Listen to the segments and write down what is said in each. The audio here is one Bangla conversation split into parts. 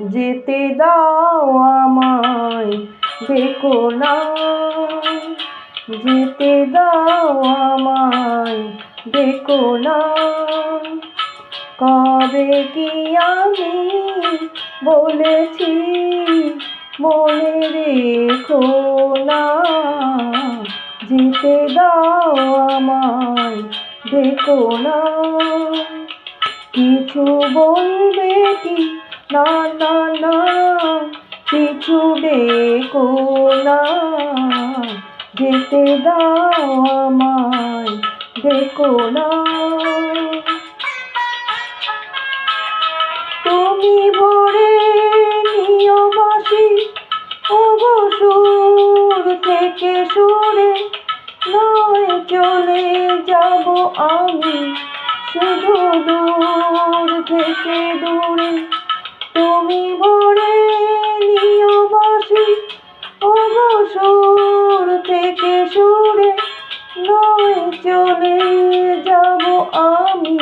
যেতে দাও আমায়, দেখো না। যেতে দাও আমায়, দেখো না। কবে কি আমি বলেছি, মনে রেখো না। যেতে দাও আমায়, দেখো না। কিছু বলবে কি না না না, কিছু ডেকো না। যেতে দাও আমায়, দেখো না। তুমি ভরে নিও বাসি অবসর থেকে সরে। নয় চলে যাব আমি, শুধু দূর থেকে দূরে। তুমি ভরে নিও বাসি অবসর থেকে সরে নয় চলে যাব আমি।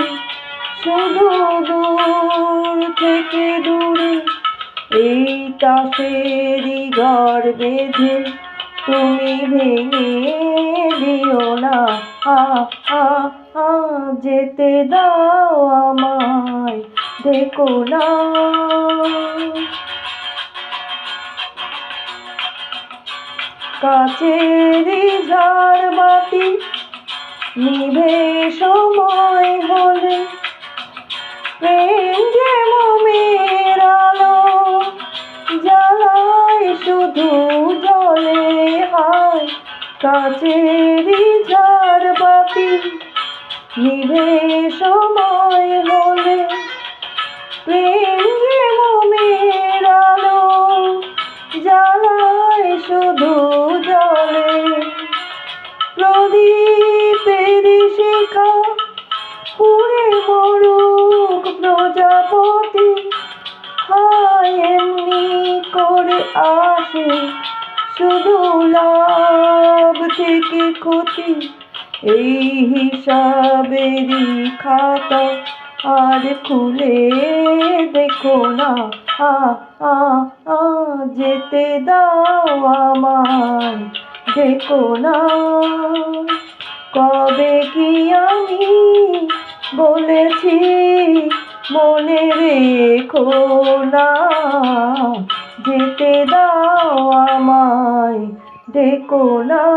শুধু দূর থেকে দূরে এই তাসেরই ঘর বেঁধে তুমি ভেঙে দিও না। আ আ, যেতে দাও আমায়। দেখো না কাছেরই ঝাড় বাতি নিভে সময় হলে প্রেম যে মোমের আলো জ্বালায় শুধু জলে হয়। কাছেরই ঝাড় বাতি নিভে সময় প্রেম মোমের জ্বালায় শুধু জলে। প্রদীপের শিখা পুরে মরুক প্রজাপতি। হায় এমনি করে আসে শুধু লাভ থেকে ক্ষতি। এই হিসাবেরই খাতা আর খুলে দেখো না, আ আ আ, যেতে দাও আমায়, দেখো না। কবে কি আমি বলেছি, মনে রেখো না, যেতে দাও আমায়, দেখো না।